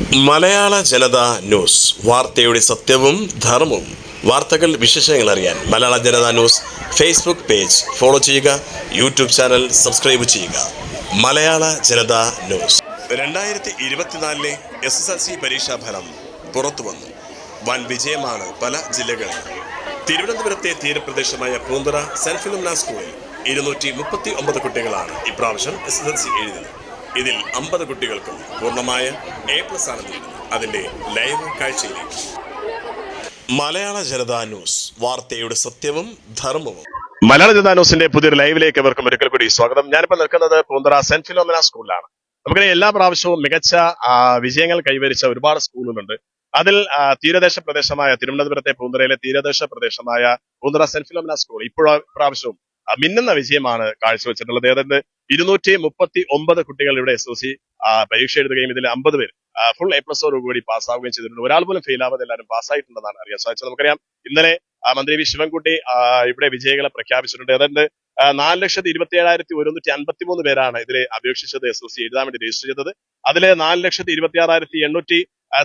മലയാള Janata news. വാർത്തയുടെ സത്യവും ധർമ്മവും. വാർത്തകൾ വിശേഷങ്ങൾ അറിയാൻ Malayala Janata news Facebook page follow ചെയ്യുക യൂട്യൂബ് ചാനൽ സബ്സ്ക്രൈബ് ചെയ്യുക. മലയാള ജനത ന്യൂസ്. രണ്ടായിരത്തി ഇരുപത്തിനാലിലെ എസ് എസ് എൽ സി പരീക്ഷാഫലം പുറത്തു വന്നു. വൻ വിജയമാണ് പല ജില്ലകളിൽ തിരുവനന്തപുരത്തെ തീരപ്രദേശമായ പൂന്തറ സെന്റ് ഫിലോമിന സ്കൂളിൽ ഇരുന്നൂറ്റി മുപ്പത്തി ഒമ്പത് കുട്ടികളാണ് ഇപ്രാവശ്യം എസ് എസ് എൽ സി എഴുതിയത്. ഇതിൽ അമ്പത് കുട്ടികൾക്കും പൂർണമായ എ പ്ലസ് ആണ് അതിന്റെ ലൈവ് കാഴ്ചയിലേക്ക്. മലയാള ജനതാ ന്യൂസ് വാർത്തയുടെ സത്യവും ധർമ്മവും. മലയാള ജനതാ ന്യൂസിന്റെ പുതിയൊരു ലൈവിലേക്ക് അവർക്കും ഒരിക്കൽ കൂടി സ്വാഗതം. ഞാനിപ്പോൾ നിൽക്കുന്നത് പൂന്തറ സെന്റ് ഫിലോമിന സ്കൂളിലാണ്. നമുക്കറിയാം എല്ലാ പ്രാവശ്യവും മികച്ച വിജയങ്ങൾ കൈവരിച്ച ഒരുപാട് സ്കൂളുകളുണ്ട്. അതിൽ തീരദേശ പ്രദേശമായ തിരുവനന്തപുരത്തെ പൂന്തറയിലെ തീരദേശ പ്രദേശമായ പൂന്തറ സെന്റ് ഫിലോമിന സ്കൂൾ ഇപ്പോഴും പ്രാവശ്യവും മിന്നുന്ന വിജയമാണ് കാഴ്ചവെച്ചിട്ടുള്ളത്. ഏതാണ്ട് ഇരുന്നൂറ്റി മുപ്പത്തി ഒമ്പത് കുട്ടികൾ ഇവിടെ എസ് എൽ സി പരീക്ഷ എഴുതുകയും ഇതിൽ അമ്പത് പേര് ഫുൾ എ പ്ലസ് കൂടി പാസ്സാവുകയും ചെയ്തിട്ടുണ്ട്. ഒരാൾ പോലും ഫെയിൽ ആവാതെ എല്ലാവരും പാസ്സായിട്ടുണ്ടെന്നാണ് അറിയാൻ സാധിച്ചത് നമുക്കറിയാം ഇന്നലെ മന്ത്രി വി. ശിവൻകുട്ടി ഇവിടെ വിജയികളെ പ്രഖ്യാപിച്ചിട്ടുണ്ട്. ഏതാണ്ട് നാല് ലക്ഷത്തി ഇരുപത്തി ഏഴായിരത്തി ഒരുന്നൂറ്റി അൻപത്തി മൂന്ന് പേരാണ് ഇതിലെ അപേക്ഷിച്ചത് എസ് എസ് സി എഴുതാൻ വേണ്ടി രജിസ്റ്റർ ചെയ്തത്. അതിൽ നാല് ലക്ഷത്തി ഇരുപത്തി ആറായിരത്തി എണ്ണൂറ്റി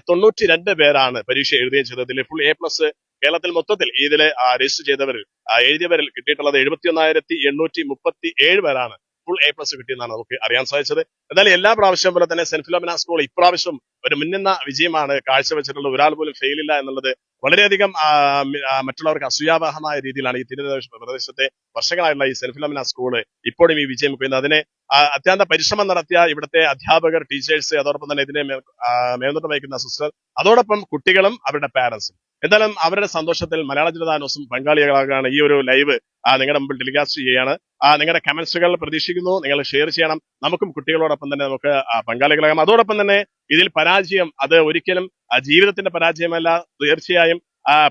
തൊണ്ണൂറ്റി രണ്ട് പേരാണ് പരീക്ഷ എഴുതുകയും ചെയ്തത്. ഇതിൽ ഫുൾ എ പ്ലസ് കേരളത്തിൽ മൊത്തത്തിൽ ഇതിലെ ആ, രജിസ്റ്റർ ചെയ്തവരിൽ എഴുതിയവരിൽ കിട്ടിയിട്ടുള്ളത് എഴുപത്തി ഒന്നായിരത്തി എണ്ണൂറ്റി മുപ്പത്തി ഏഴ് പേരാണ് ഫുൾ എ പ്ലസ് കിട്ടിയെന്നാണ് നമുക്ക് അറിയാൻ സാധിച്ചത്. എന്തായാലും എല്ലാ പ്രാവശ്യം പോലെ തന്നെ സെന്റ് ഫിലോമിന സ്കൂൾ ഇപ്രാവശ്യം ഒരു മുന്നുന്ന വിജയമാണ് കാഴ്ചവെച്ചിട്ടുള്ളത് ഒരാൾ പോലും ഫെയിൽ ഇല്ല എന്നുള്ളത് വളരെയധികം മറ്റുള്ളവർക്ക് അസൂയാവഹമായ രീതിയിലാണ് ഈ തീരദേശ പ്രദേശത്തെ വർഷങ്ങളായുള്ള ഈ സെന്റ് ഫിലോമിന സ്കൂൾ ഇപ്പോഴും ഈ വിജയം കൊയ്യുന്നത്. അതിനെ അത്യന്ത പരിശ്രമം നടത്തിയ ഇവിടുത്തെ അധ്യാപകർ ടീച്ചേഴ്സ് അതോടൊപ്പം തന്നെ ഇതിനെ മേൽ- മേൽനോട്ടം വഹിക്കുന്ന സിസ്റ്റർ അതോടൊപ്പം കുട്ടികളും അവരുടെ പാരന്റ്സും എന്തായാലും അവരുടെ സന്തോഷത്തിൽ മലയാള ജനതാ ന്യൂസും പങ്കാളികളാകാണ് ഈ ഒരു ലൈവ് നിങ്ങളുടെ മുമ്പിൽ ടെലികാസ്റ്റ് ചെയ്യാണ് ആ, നിങ്ങളുടെ കമന്റ്സുകൾ പ്രതീക്ഷിക്കുന്നു. നിങ്ങൾ ഷെയർ ചെയ്യണം. നമുക്കും കുട്ടികളോടൊപ്പം തന്നെ നമുക്ക് പങ്കാളികളാകാം. അതോടൊപ്പം തന്നെ ഇതിൽ പരാജയം അത് ഒരിക്കലും ജീവിതത്തിന്റെ പരാജയമല്ല. തീർച്ചയായും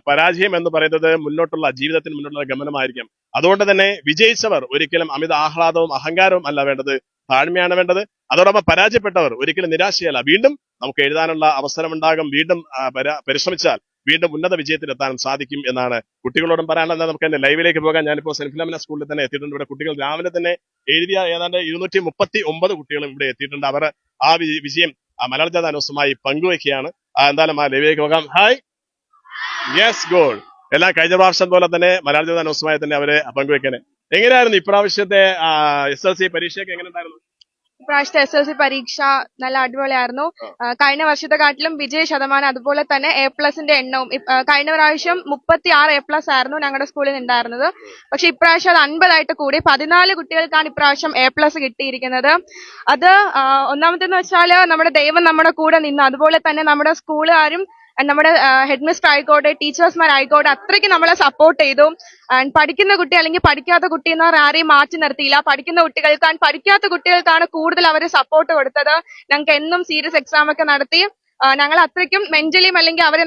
പരാജയം എന്ന് പറയുന്നത് മുന്നോട്ടുള്ള ജീവിതത്തിന് മുന്നോട്ടുള്ള ഗമനമായിരിക്കും. അതുകൊണ്ട് തന്നെ വിജയിച്ചവർ ഒരിക്കലും അമിത ആഹ്ലാദവും അഹങ്കാരവും അല്ല വേണ്ടത്. താഴ്മയാണ് വേണ്ടത്. അതോടൊപ്പം പരാജയപ്പെട്ടവർ ഒരിക്കലും നിരാശയല്ല. വീണ്ടും നമുക്ക് എഴുതാനുള്ള അവസരമുണ്ടാകും. വീണ്ടും പരിശ്രമിച്ചാൽ വീണ്ടും ഉന്നത വിജയത്തിലെത്താൻ സാധിക്കും എന്നാണ് കുട്ടികളോടും പറയാനുള്ളത്. നമുക്ക് എന്റെ ലൈവിലേക്ക് പോകാൻ ഞാനിപ്പോൾ ഫിലമിന സ്കൂളിൽ തന്നെ എത്തിയിട്ടുണ്ട്. ഇവിടെ കുട്ടികൾ രാവിലെ തന്നെ എഴുതിയ ഏതാണ്ട് ഇരുന്നൂറ്റി മുപ്പത്തി ഒമ്പത് കുട്ടികളും ഇവിടെ എത്തിയിട്ടുണ്ട്. അവർ ആ വിജയം മലയാള ജാഥ ന്യൂസുമായി പങ്കുവയ്ക്കുകയാണ് എന്തായാലും ആ ലൈവിലേക്ക് പോകാം. ഹായ്. യെസ് ഗോൾ എല്ലാ കഴിഞ്ഞ പ്രാവശ്യം പോലെ തന്നെ മലയാള ജാഥ തന്നെ അവരെ പങ്കുവയ്ക്കാൻ എങ്ങനെയായിരുന്നു ഇപ്രാവശ്യത്തെ എസ് എൽ സി പരീക്ഷയൊക്കെ എങ്ങനെ ഉണ്ടായിരുന്നു ഇപ്രാവശ്യത്തെ എസ് എൽ സി പരീക്ഷ നല്ല അടിപൊളിയായിരുന്നു. കഴിഞ്ഞ വർഷത്തെ കാട്ടിലും വിജയ ശതമാനം അതുപോലെ തന്നെ എ പ്ലസിന്റെ എണ്ണവും കഴിഞ്ഞ പ്രാവശ്യം മുപ്പത്തി ആറ് എ പ്ലസ് ആയിരുന്നു ഞങ്ങളുടെ സ്കൂളിൽ ഉണ്ടായിരുന്നത് പക്ഷെ ഇപ്രാവശ്യം അത് അൻപതായിട്ട് കൂടി. പതിനാല് കുട്ടികൾക്കാണ് ഇപ്രാവശ്യം എ പ്ലസ് കിട്ടിയിരിക്കുന്നത്. അത് ഒന്നാമത്തെന്ന് വെച്ചാൽ നമ്മുടെ ദൈവം നമ്മുടെ കൂടെ നിന്ന് അതുപോലെ തന്നെ നമ്മുടെ സ്കൂളുകാരും നമ്മുടെ ഹെഡ് മിസ്റ്റർ ആയിക്കോട്ടെ ടീച്ചേഴ്സ്മാരായിക്കോട്ടെ അത്രയ്ക്ക് നമ്മളെ സപ്പോർട്ട് ചെയ്തു. പഠിക്കുന്ന കുട്ടി അല്ലെങ്കിൽ പഠിക്കാത്ത കുട്ടി എന്ന് ആരെയും മാറ്റി നിർത്തിയില്ല. പഠിക്കുന്ന കുട്ടികൾക്ക് ആൻഡ് പഠിക്കാത്ത കുട്ടികൾക്കാണ് കൂടുതൽ അവർ സപ്പോർട്ട് കൊടുത്തത്. ഞങ്ങൾക്ക് എന്നും സീരിയസ് എക്സാം ഒക്കെ നടത്തി. ഞങ്ങൾ അത്രയ്ക്കും മെന്റലിയും അല്ലെങ്കിൽ അവരെ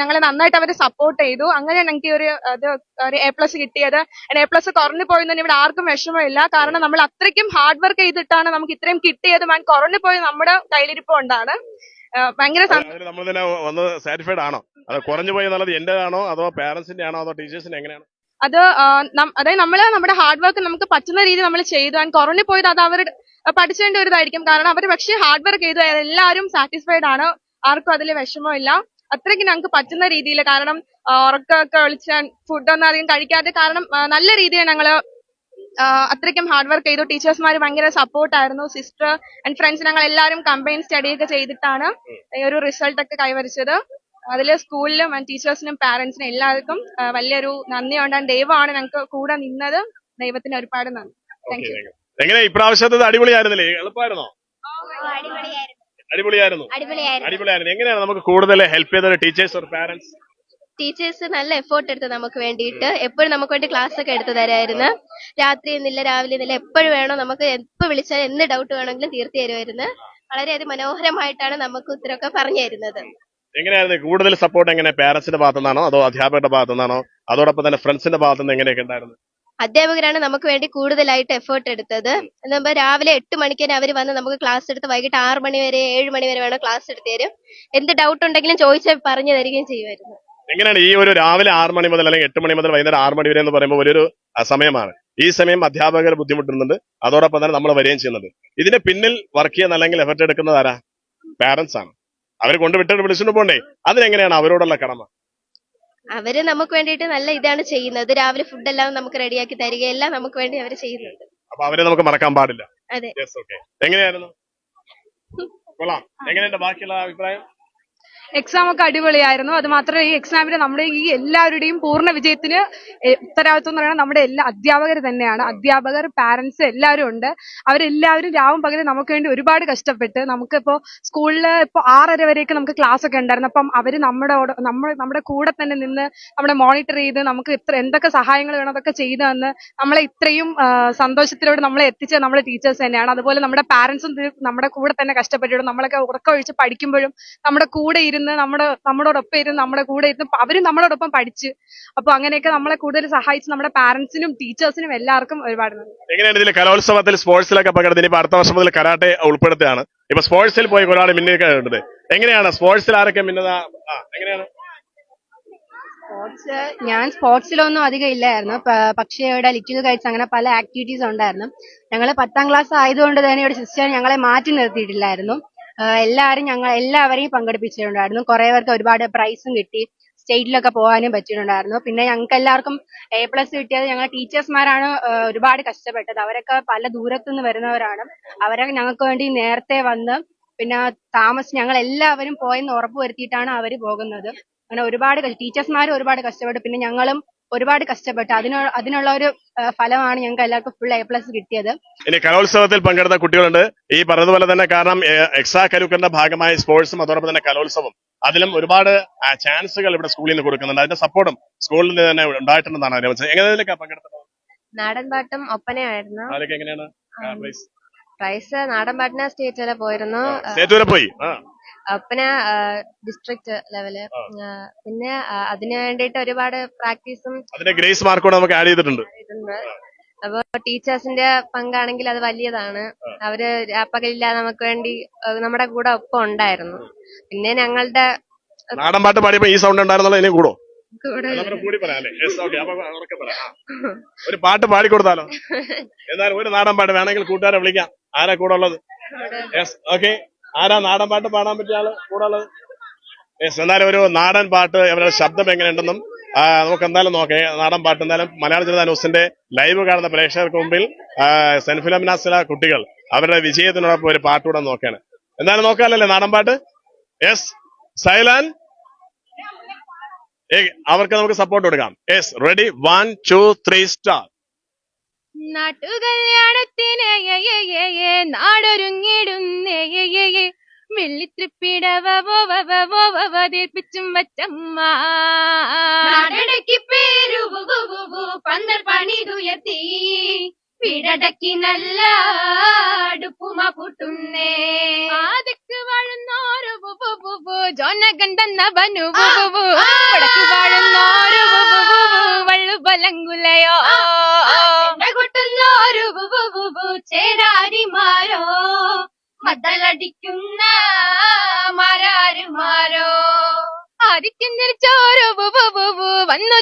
ഞങ്ങളെ നന്നായിട്ട് അവരെ സപ്പോർട്ട് ചെയ്തു. അങ്ങനെ ഞങ്ങൾക്ക് ഒരു ഇത് ഒരു എ പ്ലസ് കിട്ടിയത്. എ പ്ലസ് കുറഞ്ഞു പോയെന്ന് ഇവിടെ ആർക്കും വിഷമമില്ല. കാരണം നമ്മൾ അത്രയ്ക്കും ഹാർഡ് വർക്ക് ചെയ്തിട്ടാണ് നമുക്ക് ഇത്രയും കിട്ടിയത്. ആൻഡ് കുറഞ്ഞു പോയത് നമ്മുടെ കയ്യിലിരിപ്പ് കൊണ്ടാണ്. ഭയങ്കര നമ്മൾ തന്നെ വന്ന് സാറ്റിസ്ഫൈഡ് ആണോ? അത് കുറഞ്ഞു പോയി എന്നുള്ളത് എന്റേതാണോ? അതോ പാരന്റ്സിന്റെ ആണോ? അതോ ടീച്ചേഴ്സിന്റെ എങ്ങനെയാണ്? അത് അതായത് നമ്മൾ നമ്മുടെ ഹാർഡ് വർക്ക് നമുക്ക് പറ്റുന്ന രീതി നമ്മൾ ചെയ്തു. ആൻഡ് കൊറോണ പോയത് അത് അവർ പഠിച്ചതിന്റെ ഒരു ഇതായിരിക്കും കാരണം അവർ പക്ഷേ ഹാർഡ് വർക്ക് ചെയ്തു. എല്ലാവരും സാറ്റിസ്ഫൈഡ് ആണ്. ആർക്കും അതിൽ വിഷമമില്ല അത്രയ്ക്ക് ഞങ്ങൾക്ക് പറ്റുന്ന രീതിയിൽ കാരണം ഉറക്കമൊക്കെ ഒളിച്ച് ഫുഡൊന്നും അധികം കഴിക്കാതെ കാരണം നല്ല രീതിയിൽ ഞങ്ങൾ ആ, അത്രയ്ക്കും ഹാർഡ് വർക്ക് ചെയ്തു. ടീച്ചേഴ്സ്മാർ ഭയങ്കര സപ്പോർട്ട് ആയിരുന്നു. സിസ്റ്റർ ആൻഡ് ഫ്രണ്ട്സ് ഞങ്ങൾ എല്ലാവരും കമ്പൈൻ സ്റ്റഡി ഒക്കെ ചെയ്തിട്ടാണ് ഈ ഒരു റിസൾട്ട് ഒക്കെ കൈവരിച്ചത്. അതിൽ സ്കൂളിലും ടീച്ചേഴ്സിനും പാരന്റ്സിനും എല്ലാവർക്കും വലിയൊരു നന്ദിയുണ്ട് ദൈവമാണ് ഞങ്ങൾക്ക് കൂടെ നിന്നത്. ദൈവത്തിന് ഒരുപാട് നന്ദി. താങ്ക് യു എങ്ങനെ ഇപ്രാവശ്യത്തെ അടിപൊളിയായിരുന്നില്ലേ? എളുപ്പമായിരുന്നോ? അടിപൊളിയായിരുന്നു. അടിപൊളിയായിരുന്നു. എങ്ങനെയാണ് നമുക്ക് കൂടുതൽ ഹെൽപ്പ് ചെയ്തത് ടീച്ചേഴ്സ് ഓർ പാരന്റ്സ് ടീച്ചേഴ്സ് നല്ല എഫേർട്ട് എടുത്ത് നമുക്ക് വേണ്ടിയിട്ട് എപ്പോഴും നമുക്ക് വേണ്ടി ക്ലാസ് ഒക്കെ എടുത്തു തരായിരുന്നു. രാത്രി എന്നില്ല രാവിലെ എന്നില്ല എപ്പോഴും വേണോ നമുക്ക് എപ്പോ വിളിച്ചാൽ എന്ത് ഡൗട്ട് വേണമെങ്കിലും തീർത്തി തരുമായിരുന്നു. വളരെയധികം മനോഹരമായിട്ടാണ് നമുക്ക് ഉത്തരമൊക്കെ പറഞ്ഞു തരുന്നത്. എങ്ങനെയായിരുന്നു? കൂടുതൽ സപ്പോർട്ട് എങ്ങനെ പാരന്റ്സിന്റെ ഭാഗത്തു നിന്നാണോ അതോ അധ്യാപകരുടെ ഭാഗത്തു നിന്നാണോ അതോടൊപ്പം തന്നെ ഫ്രണ്ട്സിന്റെ ഭാഗത്തു നിന്ന് എങ്ങനെയൊക്കെ ഉണ്ടായിരുന്നു? അധ്യാപകരാണ് നമുക്ക് വേണ്ടി കൂടുതലായിട്ട് എഫേർട്ട് എടുത്തത്. എന്താ രാവിലെ എട്ട് മണിക്ക് തന്നെ അവർ വന്ന് നമുക്ക് ക്ലാസ് എടുത്ത് വൈകിട്ട് ആറ് മണി വരെ ഏഴ് മണി വരെ വേണം ക്ലാസ് എടുത്തു തരും. എന്ത് ഡൗട്ട് ഉണ്ടെങ്കിലും ചോദിച്ചാൽ പറഞ്ഞു തരികയും ചെയ്യുമായിരുന്നു. എങ്ങനെയാണ് ഈ ഒരു രാവിലെ ആറ് മണി മുതൽ അല്ലെങ്കിൽ എട്ട് മണി മുതൽ വൈകുന്നേരം ആറ് മണി വരെ എന്ന് പറയുമ്പോൾ ഒരു സമയമാണ്. ഈ സമയം അധ്യാപകർ ബുദ്ധിമുട്ടുന്നുണ്ട്. അതോടൊപ്പം തന്നെ നമ്മൾ വരികയും ചെയ്യുന്നുണ്ട്. ഇതിന്റെ പിന്നിൽ വർക്ക് ചെയ്യുന്ന അല്ലെങ്കിൽ എഫർട്ട് എടുക്കുന്നത് ആരാ? പാരന്റ്സ് ആണ്. അവർ കൊണ്ടുവിട്ടിട്ട് വിളിച്ചിട്ട് പോണ്ടേ? അതിനെങ്ങനെയാണ് അവരോടുള്ള കടമ? അവർ നമുക്ക് വേണ്ടിയിട്ട് നല്ല ഇതാണ് ചെയ്യുന്നത്. രാവിലെ ഫുഡ് എല്ലാം നമുക്ക് റെഡിയാക്കി തരിക എല്ലാം നമുക്ക് വേണ്ടി അവർ ചെയ്യുന്നുണ്ട്. അപ്പൊ അവരെ നമുക്ക് മറക്കാൻ പാടില്ല. അതെ. എങ്ങനെയായിരുന്നു? കൊള്ളാം. എങ്ങനെയുണ്ട്? ബാക്കിയുള്ള അഭിപ്രായം? എക്സാം ഒക്കെ അടിപൊളിയായിരുന്നു. അത് മാത്രമല്ല ഈ എക്സാമിന് നമ്മുടെ ഈ എല്ലാവരുടെയും പൂർണ വിജയത്തിന് ഉത്തരവാദിത്വം എന്ന് പറയുന്നത് നമ്മുടെ എല്ലാ അധ്യാപകർ തന്നെയാണ്. അധ്യാപകർ പാരന്റ്സ് എല്ലാവരും ഉണ്ട്. അവരെല്ലാവരും രാവും പകലും നമുക്ക് വേണ്ടി ഒരുപാട് കഷ്ടപ്പെട്ട് നമുക്കിപ്പോ സ്കൂളിൽ ഇപ്പൊ ആറര വരെയൊക്കെ നമുക്ക് ക്ലാസ് ഒക്കെ ഉണ്ടായിരുന്നു. അപ്പം അവർ നമ്മുടെ നമ്മൾ നമ്മുടെ കൂടെ തന്നെ നിന്ന് നമ്മളെ മോണിറ്റർ ചെയ്ത് നമുക്ക് ഇത്ര എന്തൊക്കെ സഹായങ്ങൾ വേണം അതൊക്കെ ചെയ്തു തന്ന് നമ്മളെ ഇത്രയും സന്തോഷത്തിലൂടെ നമ്മളെ എത്തിച്ച നമ്മുടെ ടീച്ചേഴ്സ് തന്നെയാണ്. അതുപോലെ നമ്മുടെ പാരന്റ്സും നമ്മുടെ കൂടെ തന്നെ കഷ്ടപ്പെട്ടിട്ട് നമ്മളൊക്കെ ഉറക്കമൊഴിച്ച് പഠിക്കുമ്പോഴും നമ്മുടെ കൂടെ ഇരുന്ന് നമ്മുടെ നമ്മളോടൊപ്പം ഇരുന്ന് നമ്മുടെ കൂടെ ഇരുന്ന് അവരും നമ്മളോടൊപ്പം പഠിച്ച്. അപ്പൊ അങ്ങനെയൊക്കെ നമ്മളെ കൂടുതൽ സഹായിച്ച് നമ്മുടെ പാരന്റ്സിനും ടീച്ചേഴ്സിനും എല്ലാവർക്കും ഒരുപാട് നന്ദി എങ്ങനെയാണ് ഇതിൽ കലോത്സവത്തിൽ സ്പോർട്സിലൊക്കെ പങ്കെടുത്ത് ഇപ്പൊ അടുത്ത വർഷം മുതൽ കരാട്ടെ ഉൾപ്പെടുത്തുകയാണ്. ഇപ്പൊ സ്പോർട്സിൽ പോയി ഒരുപാട് മിന്നിട്ടുണ്ട് എങ്ങനെയാണ് സ്പോർട്സിൽ ആരൊക്കെ മിന്നത എങ്ങനെയാണ്? സ്പോർട്സ് ഞാൻ സ്പോർട്സിലൊന്നും അധികം ഇല്ലായിരുന്നു. പക്ഷേ ഇവിടെ ലിറ്റിൽ കൈറ്റ്സ് അങ്ങനെ പല ആക്ടിവിറ്റീസ് ഉണ്ടായിരുന്നു. ഞങ്ങൾ പത്താം ക്ലാസ് ആയതുകൊണ്ട് തന്നെ ഇവിടെ സിസ്റ്റർ ഞങ്ങളെ മാറ്റി നിർത്തിയിട്ടില്ലായിരുന്നു. എല്ലാവരും ഞങ്ങൾ എല്ലാവരെയും പങ്കെടുപ്പിച്ചിട്ടുണ്ടായിരുന്നു. കുറെ പേർക്ക് ഒരുപാട് പ്രൈസും കിട്ടി. സ്റ്റേറ്റിലൊക്കെ പോകാനും പറ്റിയിട്ടുണ്ടായിരുന്നു. പിന്നെ ഞങ്ങൾക്ക് എല്ലാവർക്കും എ പ്ലസ് കിട്ടിയത് ഞങ്ങൾ ടീച്ചേഴ്സ്മാരാണ് ഒരുപാട് കഷ്ടപ്പെട്ടത്. അവരൊക്കെ പല ദൂരത്തുനിന്ന് വരുന്നവരാണ്. അവരൊക്കെ ഞങ്ങൾക്ക് വേണ്ടി നേരത്തെ വന്ന് പിന്നെ താമസിച്ച് ഞങ്ങൾ എല്ലാവരും പോയെന്ന് ഉറപ്പ് വരുത്തിയിട്ടാണ് അവർ പോകുന്നത്. അങ്ങനെ ഒരുപാട് ടീച്ചേഴ്സ്മാരും ഒരുപാട് കഷ്ടപ്പെട്ടു. പിന്നെ ഞങ്ങളും ഒരുപാട് കഷ്ടപ്പെട്ടു അതിന് അതിനുള്ള ഒരു ഫലമാണ് ഞങ്ങൾക്ക് എല്ലാവർക്കും ഫുൾ എ പ്ലസ് കിട്ടിയത്. ഇനി കലോത്സവത്തിൽ പങ്കെടുത്ത കുട്ടികളുണ്ട്. ഈ പറഞ്ഞതുപോലെ തന്നെ കാരണം എക്സ്ട്രാ കരുക്കറിന്റെ ഭാഗമായ സ്പോർട്സും അതോടൊപ്പം തന്നെ കലോത്സവം അതിലും ഒരുപാട് ചാൻസുകൾ ഇവിടെ സ്കൂളിൽ നിന്ന് കൊടുക്കുന്നുണ്ട്. അതിന്റെ സപ്പോർട്ടും സ്കൂളിൽ നിന്ന് തന്നെ ഉണ്ടായിട്ടുണ്ടെന്നാണ് അതിനെ വെച്ചത് എങ്ങനെയൊക്കെ പങ്കെടുത്തത്? നാടൻ പാട്ടും ഒപ്പനയായിരുന്നു എങ്ങനെയാണ്? പ്രൈസ് പ്രൈസ് നാടൻ പാട്ടിന് സ്റ്റേറ്റ് വരെ പോയിരുന്നു. സ്റ്റേറ്റ് വരെ പോയി. ഒപ്പന ഡിസ്ട്രിക്ട് ലെവൽ പിന്നെ അതിന് വേണ്ടിയിട്ട് ഒരുപാട് പ്രാക്ടീസും അതിന്റെ ഗ്രേസ് മാർക്കോടെ കൂടെ നമുക്ക് ആഡ് ചെയ്തിട്ടുണ്ട്. അപ്പൊ ടീച്ചേഴ്സിന്റെ പങ്കാണെങ്കിൽ അത് വലിയതാണ്. അവർ രാപ്പകലില്ലാതെ നമുക്ക് വേണ്ടി നമ്മുടെ കൂടെ ഒപ്പം ഉണ്ടായിരുന്നു. പിന്നെ ഞങ്ങളുടെ നാടൻ പാട്ട് പാടിയപ്പോ ഈ സൗണ്ട് ഉണ്ടായിരുന്നല്ലോ ഇനി കൂടോ ഒരു പാട്ട് പാടിക്കൊടുത്താലോ എന്നാലും ഒരു നാടൻ പാട്ട് വേണമെങ്കിൽ കൂട്ടുകാരെ വിളിക്കാം. ആരാ കൂടെ ഉള്ളത്? ഓക്കെ ആരാ നാടൻ പാട്ട് പാടാൻ പറ്റിയ ആൾ? കൂടെ യെസ് എന്നാലും ഒരു നാടൻ പാട്ട് അവരുടെ ശബ്ദം എങ്ങനെയുണ്ടെന്നും നമുക്ക് എന്തായാലും നോക്കേ. നാടൻ പാട്ട് എന്തായാലും മലയാള ജനതാ ന്യൂസിന്റെ ലൈവ് കാണുന്ന പ്രേക്ഷകർക്ക് മുമ്പിൽ സെൻഫിലമിനാസില കുട്ടികൾ അവരുടെ വിജയത്തിനോടൊപ്പം ഒരു പാട്ട് കൂടെ നോക്കാണ്. എന്തായാലും നോക്കാമല്ലേ നാടൻ പാട്ട്? യെസ് സൈലാൻ അവർക്ക് നമുക്ക് സപ്പോർട്ട് കൊടുക്കാം. Yes ready one two three start നാട്ടുകല്യാണത്തിന് നാടൊരുങ്ങിടുന്നേ വെള്ളിത്രിപ്പിടവീർപ്പിച്ചും വച്ചമ്മ നാടടക്കി പേരു പന്തൽ പണിതുയർത്തി. വീടടക്കി നല്ല അടുപ്പുമ പുട്ടുന്നേ. ആദക്ക് വാഴുന്നോരു ജോനകണ്ടെന്നവനു വടക്ക് വാഴുന്നോരു വള്ളുപലങ്കുലയോ കൊട്ടുന്നോരു ചേരാരിമാരോ മതലടിക്കുന്ന മാരാരുമാരോ? ആദിത്യം ധരിച്ചോരു വന്നു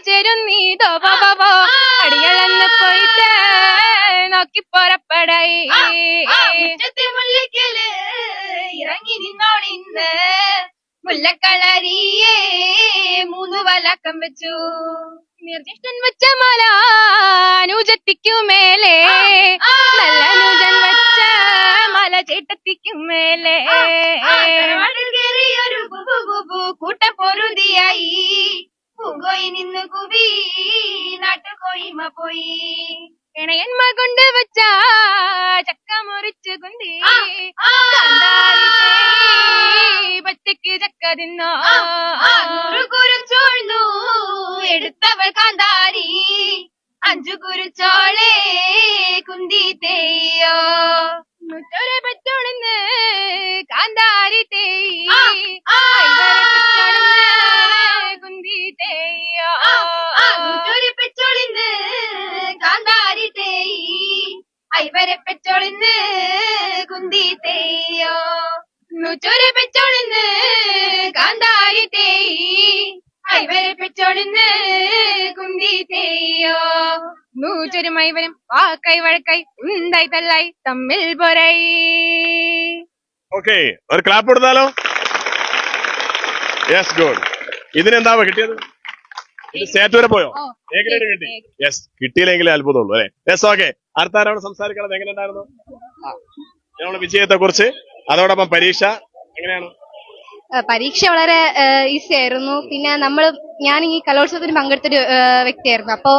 ഓക്കെ ഒരു ക്ലാപ്പ് കൊടുത്താലോ? യെസ് ഗുഡ് ഇതിനെന്താ കിട്ടിയത്? സ്റ്റേറ്റ് വരെ പോയോ? എ ഗ്രേഡ് കിട്ടി. യെസ് കിട്ടിയില്ലെങ്കിലേ അത്ഭുതമുള്ളൂ അല്ലെ? യെസ് ഓക്കെ അടുത്ത ആരാണ് സംസാരിക്കണത്? എങ്ങനെ ഉണ്ടായിരുന്നു ഞങ്ങളുടെ വിജയത്തെ കുറിച്ച് അതോടൊപ്പം പരീക്ഷ എങ്ങനെയാണ്? പരീക്ഷ വളരെ ഈസി ആയിരുന്നു. പിന്നെ നമ്മൾ ഞാൻ ഈ കലോത്സവത്തിന് പങ്കെടുത്തൊരു വ്യക്തിയായിരുന്നു. അപ്പോൾ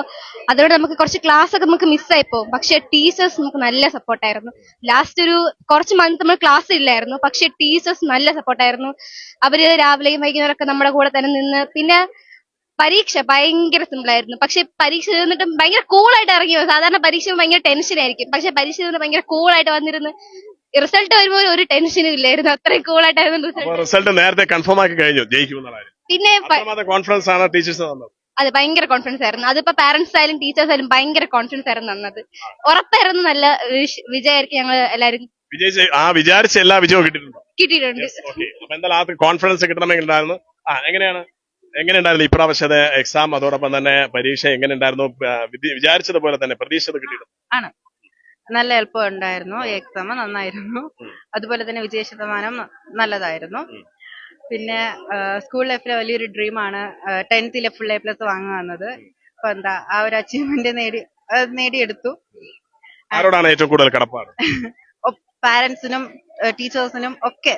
അതോടെ നമുക്ക് കുറച്ച് ക്ലാസ് ഒക്കെ നമുക്ക് മിസ്സായി പോകും. പക്ഷെ ടീച്ചേഴ്സ് നമുക്ക് നല്ല സപ്പോർട്ടായിരുന്നു. ലാസ്റ്റ് ഒരു കുറച്ച് മന്ത് നമ്മൾ ക്ലാസ് ഇല്ലായിരുന്നു. പക്ഷെ ടീച്ചേഴ്സ് നല്ല സപ്പോർട്ടായിരുന്നു. അവർ രാവിലെയും വൈകുന്നേരമൊക്കെ നമ്മുടെ കൂടെ തന്നെ നിന്ന് പിന്നെ പരീക്ഷ ഭയങ്കര സിമ്പിൾ ആയിരുന്നു. പക്ഷെ പരീക്ഷ എഴുന്നിട്ട് ഭയങ്കര കൂളായിട്ട് ഇറങ്ങി. സാധാരണ പരീക്ഷ ഭയങ്കര ടെൻഷൻ ആയിരിക്കും. പക്ഷെ പരീക്ഷ എഴുതുന്നത് ഭയങ്കര കൂളായിട്ട് വന്നിരുന്ന് റിസൾട്ട് വരുമ്പോൾ ഒരു ടെൻഷനും ഇല്ലായിരുന്നു. അത്രയും കൂളായിട്ടായിരുന്നു റിസൾട്ട് റിസൾട്ട് നേരത്തെ കൺഫേം ആക്കി കഴിഞ്ഞു ജയിക്കുമെന്നുള്ള കാര്യം. പിന്നെ പ- അത്രമാത്രം കോൺഫിഡൻസ് ആണ് ടീച്ചേഴ്സ് തന്നത്. അതെ ഭയങ്കര കോൺഫിഡൻസ് ആയിരുന്നു. അതിപ്പോ പാരന്റ്സ് ആയാലും ടീച്ചേഴ്സ് ആയാലും ഭയങ്കര കോൺഫിഡൻസ് ആയിരുന്നു തന്നത്. ഉറപ്പായിരുന്നു നല്ല വിഷ്- വിജയമായിരിക്കും ഞങ്ങൾ എല്ലാവരും വിജയിച്ച് ആ വിചാരിച്ച എല്ലാ വിജയവും കിട്ടിയിട്ടുണ്ടോ. കിട്ടിയിട്ടുണ്ട്. ഓക്കെ അപ്പൊ എന്തായാലും ആ കോൺഫിഡൻസ് കിട്ടണമെങ്കിൽ ഉണ്ടായിരുന്നു. ആ എങ്ങനെയാണ്? എങ്ങനെ ഉണ്ടായിരുന്നു ഇപ്രാവശ്യത്തെ എക്സാം അതോടൊപ്പം തന്നെ പരീക്ഷ എങ്ങനെ ഉണ്ടായിരുന്നു? വിചാരിച്ചതുപോലെ തന്നെ പ്രതീക്ഷിച്ചത് കിട്ടിയിട്ടുണ്ട്. ആണ്. നല്ല എളുപ്പം ഉണ്ടായിരുന്നു എക്സാം നന്നായിരുന്നു അതുപോലെ തന്നെ വിജയ ശതമാനം നല്ലതായിരുന്നു. പിന്നെ സ്കൂൾ ലൈഫിലെ വലിയൊരു ഡ്രീമാണ് ടെൻത്തിലെ ഫുൾ എ പ്ലസ് വാങ്ങുക എന്നത് അപ്പൊ എന്താ ആ ഒരു അച്ചീവ്മെന്റ് നേടി നേടിയെടുത്തു. ആരോടാണ് ഏറ്റവും കൂടുതൽ കടപ്പാട്? പാരന്റ്സിനും ടീച്ചേഴ്സിനും ഒക്കെ.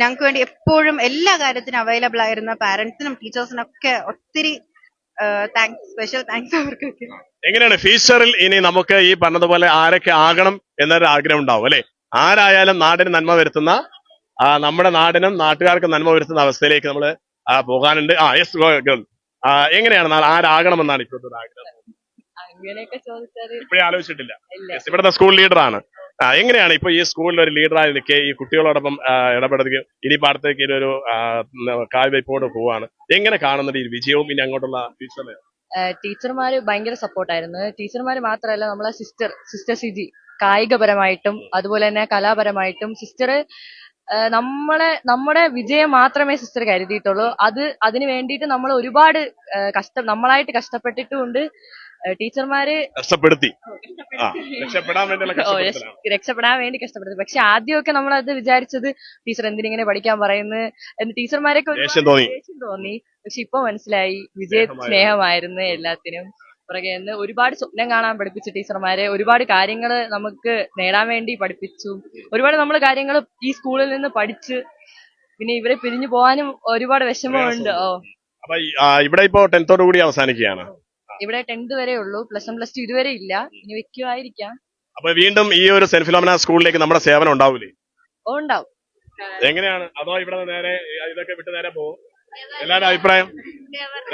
ഞങ്ങൾക്ക് വേണ്ടി എപ്പോഴും എല്ലാ കാര്യത്തിനും അവൈലബിൾ ആയിരുന്ന പാരന്റ്സിനും ടീച്ചേഴ്സിനും ഒക്കെ ഒത്തിരി താങ്ക്സ് സ്പെഷ്യൽ താങ്ക്സ് അവർക്കൊക്കെ. എങ്ങനെയാണ് ഫ്യൂച്ചറിൽ ഇനി നമുക്ക് ഈ പറഞ്ഞതുപോലെ ആരൊക്കെ ആകണം എന്നൊരു ആഗ്രഹം ഉണ്ടാവും അല്ലെ? ആരായാലും നാടിന് നന്മ വരുത്തുന്ന നമ്മുടെ നാടിനും നാട്ടുകാർക്ക് നന്മ വരുത്തുന്ന അവസ്ഥയിലേക്ക് നമ്മൾ പോകാനുണ്ട്. ആ യെസ് എങ്ങനെയാണ് ആരാകണമെന്നാണ് ഇപ്പോഴത്തെ ഒരു ആഗ്രഹം? ഇപ്പഴേ ആലോചിച്ചിട്ടില്ല. ഇവിടുത്തെ സ്കൂൾ ലീഡറാണ് ആ, എങ്ങനെയാണ് ഇപ്പൊ ഈ സ്കൂളിൽ ഒരു ലീഡറായി നിൽക്കുക ഈ കുട്ടികളോടൊപ്പം ഇടപെടുകയും ഇനി പാടത്തേക്ക് ഒരു കാൽവയ്പോട് പോവാണ്. എങ്ങനെ കാണുന്നുണ്ട് ഈ വിജയവും ഇനി അങ്ങോട്ടുള്ള ഫ്യൂച്ചറിൽ ടീച്ചർമാര് ഭയങ്കര സപ്പോർട്ടായിരുന്നു. ടീച്ചർമാര് മാത്രമല്ല നമ്മളെ സിസ്റ്റർ സിസ്റ്റർ സിജി കായികപരമായിട്ടും അതുപോലെ തന്നെ കലാപരമായിട്ടും സിസ്റ്റർ നമ്മളെ നമ്മുടെ വിജയം മാത്രമേ സിസ്റ്റർ കരുതിയിട്ടുള്ളൂ. അത് അതിനു വേണ്ടിയിട്ട് നമ്മൾ ഒരുപാട് കഷ്ടം നമ്മളായിട്ട് കഷ്ടപ്പെട്ടിട്ടുമുണ്ട്. ടീച്ചർമാര് കഷ്ടപ്പെടുത്തി. രക്ഷപ്പെടാൻ വേണ്ടി കഷ്ടപ്പെടുത്തി. പക്ഷെ ആദ്യമൊക്കെ നമ്മൾ അത് വിചാരിച്ചത് ടീച്ചർ എന്തിനിങ്ങനെ പഠിക്കാൻ പറയുന്നത് എന്ന് ടീച്ചർമാരൊക്കെ ദേഷ്യം തോന്നി. പക്ഷെ ഇപ്പൊ മനസ്സിലായി. വിജയ സ്നേഹമായിരുന്നു. സ്നേഹമായിരുന്നു എല്ലാത്തിനും പുറകെ നിന്ന് ഒരുപാട് സ്വപ്നം കാണാൻ പഠിപ്പിച്ച ടീച്ചർമാരെ ഒരുപാട് കാര്യങ്ങൾ നമുക്ക് നേടാൻ വേണ്ടി പഠിപ്പിച്ചു. ഒരുപാട് നമ്മൾ കാര്യങ്ങൾ ഈ സ്കൂളിൽ നിന്ന് പഠിച്ച് പിന്നെ ഇവരെ പിരിഞ്ഞു പോകാനും ഒരുപാട് വിഷമമുണ്ട്. ഓ. അപ്പൊ ഇവിടെ ഇപ്പോ ടെൻത്തോടു കൂടി അവസാനിക്കുകയാണ്. ഇവിടെ ടെൻത്ത് വരെ ഉള്ളൂ പ്ലസ് വൺ പ്ലസ് ടു ഇതുവരെ ഇല്ല. ഇനി വെക്കുമായിരിക്കാം അപ്പൊ വീണ്ടും ഈ ഒരു സെന്റ് ഫിലോമിന സ്കൂളിലേക്ക് നമ്മുടെ സേവനം ഉണ്ടാവൂലേ? ഓ ഉണ്ടാവും. എങ്ങനെയാണ്? അതോ ഇവിടെ നിന്ന് നേരെ ഇതൊക്കെ വിട്ട് നേരെ പോകും എല്ലാവരുടെ അഭിപ്രായം?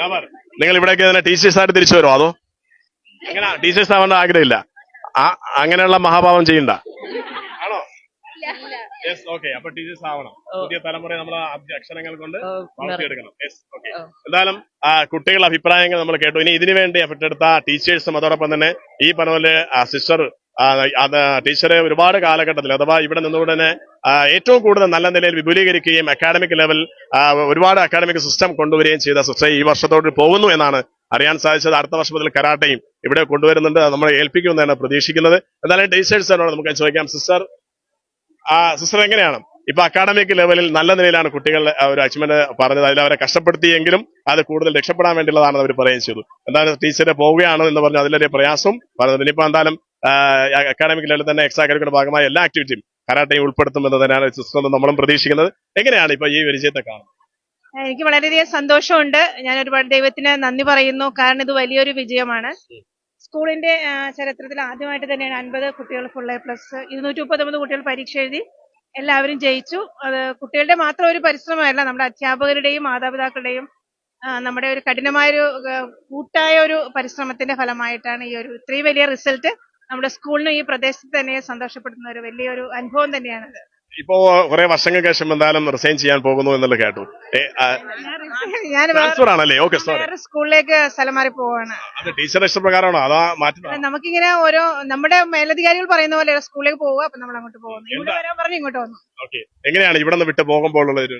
ഗവർ നിങ്ങൾ ഇവിടേക്ക് തന്നെ ടീച്ചേഴ്സ് ആയിട്ട് തിരിച്ചു വരുമോ അതോ? എങ്ങനെയാ ടീച്ചേഴ്സ് ആവേണ്ട ആഗ്രഹമില്ല. ആ അങ്ങനെയുള്ള മഹാഭാവം ചെയ്യണ്ട. യെസ് ഓക്കെ അപ്പൊ ടീച്ചേഴ്സ് ആവണം. പുതിയ തലമുറയെ നമ്മൾ അക്ഷരങ്ങൾ കൊണ്ട് വളർത്തിയെടുക്കണം. യെസ് ഓക്കെ എന്തായാലും കുട്ടികളുടെ അഭിപ്രായങ്ങൾ നമ്മൾ കേട്ടു. ഇനി ഇതിനു വേണ്ടി എഫക്ട് എടുത്ത ടീച്ചേഴ്സും അതോടൊപ്പം തന്നെ ഈ പറഞ്ഞ പോലെ സിസ്റ്റർ അത് ടീച്ചറെ ഒരുപാട് കാലഘട്ടത്തിൽ അഥവാ ഇവിടെ നിന്നുകൊണ്ട് തന്നെ ഏറ്റവും കൂടുതൽ നല്ല നിലയിൽ വിപുലീകരിക്കുകയും അക്കാഡമിക് ലെവൽ ഒരുപാട് അക്കാഡമിക് സിസ്റ്റം കൊണ്ടുവരികയും ചെയ്ത സിസ്റ്റർ ഈ വർഷത്തോട് പോകുന്നു എന്നാണ് അറിയാൻ സാധിച്ചത്. അടുത്ത വർഷം മുതൽ കരാട്ടയും ഇവിടെ കൊണ്ടുവരുന്നുണ്ട്. നമ്മളെ ഏൽപ്പിക്കുമെന്നാണ് പ്രതീക്ഷിക്കുന്നത്. എന്തായാലും ടീച്ചേഴ്സിനോട് നമുക്ക് ചോദിക്കാം. സിസ്റ്റർ ആ സിസ്റ്റർ എങ്ങനെയാണ്? ഇപ്പൊ അക്കാഡമിക് ലെവലിൽ നല്ല നിലയിലാണ് കുട്ടികളുടെ ഒരു അച്ചീവ്മെന്റ് പറഞ്ഞത്. അതിൽ അവരെ കഷ്ടപ്പെടുത്തിയെങ്കിലും അത് കൂടുതൽ രക്ഷപ്പെടാൻ വേണ്ടിയുള്ളതാണെന്ന് അവർ പറയുകയും ചെയ്തു. എന്തായാലും ടീച്ചറെ പോവുകയാണ് എന്ന് പറഞ്ഞു അതിലൊരു പ്രയാസം പറഞ്ഞത്. ഇനിയിപ്പോ എന്തായാലും അക്കാഡമിക് ലെവലിൽ തന്നെ എക്സ്ട്രാ കരിക്കുലർ ഭാഗമായ എല്ലാ ആക്ടിവിറ്റിയും കരാട്ടയും ഉൾപ്പെടുത്തുമെന്ന് തന്നെയാണ് സിസ്റ്റർ നമ്മളും പ്രതീക്ഷിക്കുന്നത്. എങ്ങനെയാണ് ഇപ്പൊ ഈ വിജയത്തെ കാണുന്നത്? എനിക്ക് വളരെയധികം സന്തോഷമുണ്ട്. ഞാൻ ഒരുപാട് ദൈവത്തിന് നന്ദി പറയുന്നു. കാരണം ഇത് വലിയൊരു വിജയമാണ്. സ്കൂളിന്റെ ചരിത്രത്തിൽ ആദ്യമായിട്ട് തന്നെയാണ് അൻപത് കുട്ടികൾ ഫുൾ എ പ്ലസ് ഇരുന്നൂറ്റി മുപ്പത്തൊമ്പത് കുട്ടികൾ പരീക്ഷ എഴുതി എല്ലാവരും ജയിച്ചു. അത് കുട്ടികളുടെ മാത്രം ഒരു പരിശ്രമമല്ല നമ്മുടെ അധ്യാപകരുടെയും മാതാപിതാക്കളുടെയും നമ്മുടെ ഒരു കഠിനമായ ഒരു കൂട്ടായ ഒരു പരിശ്രമത്തിന്റെ ഫലമായിട്ടാണ് ഈ ഒരു ഇത്രയും വലിയ റിസൾട്ട് നമ്മുടെ സ്കൂളിനും ഈ പ്രദേശത്ത് തന്നെ സന്തോഷപ്പെടുത്തുന്ന ഒരു വലിയൊരു അനുഭവം തന്നെയാണ് ഇപ്പോ കുറെ വർഷങ്ങൾക്ക് ശേഷം എന്തായാലും റിസൈൻ ചെയ്യാൻ പോകുന്നു എന്നുള്ളത് കേട്ടു. ഞാൻ വേറെ- ട്രാൻസ്ഫർ ആണല്ലേ? ഓക്കെ സോറി വേറെ സ്കൂളിലേക്ക് സ്ഥലം മാറി പോവാണ്. അത് ഇഷ്ടപ്രകാരമാണോ അതാ നമുക്കിങ്ങനെ ഓരോ നമ്മുടെ മേലധികാരികൾ പറയുന്ന പോലെ സ്കൂളിലേക്ക് പോവുക അപ്പൊ നമ്മൾ അങ്ങോട്ട് പോകുന്നു. ഇങ്ങോട്ട് വരാൻ പറഞ്ഞു ഇങ്ങോട്ട് വന്നു. ഓക്കെ എങ്ങനെയാണ് ഇവിടെ നിന്ന് വിട്ട് പോകുമ്പോൾ ഉള്ള ഒരു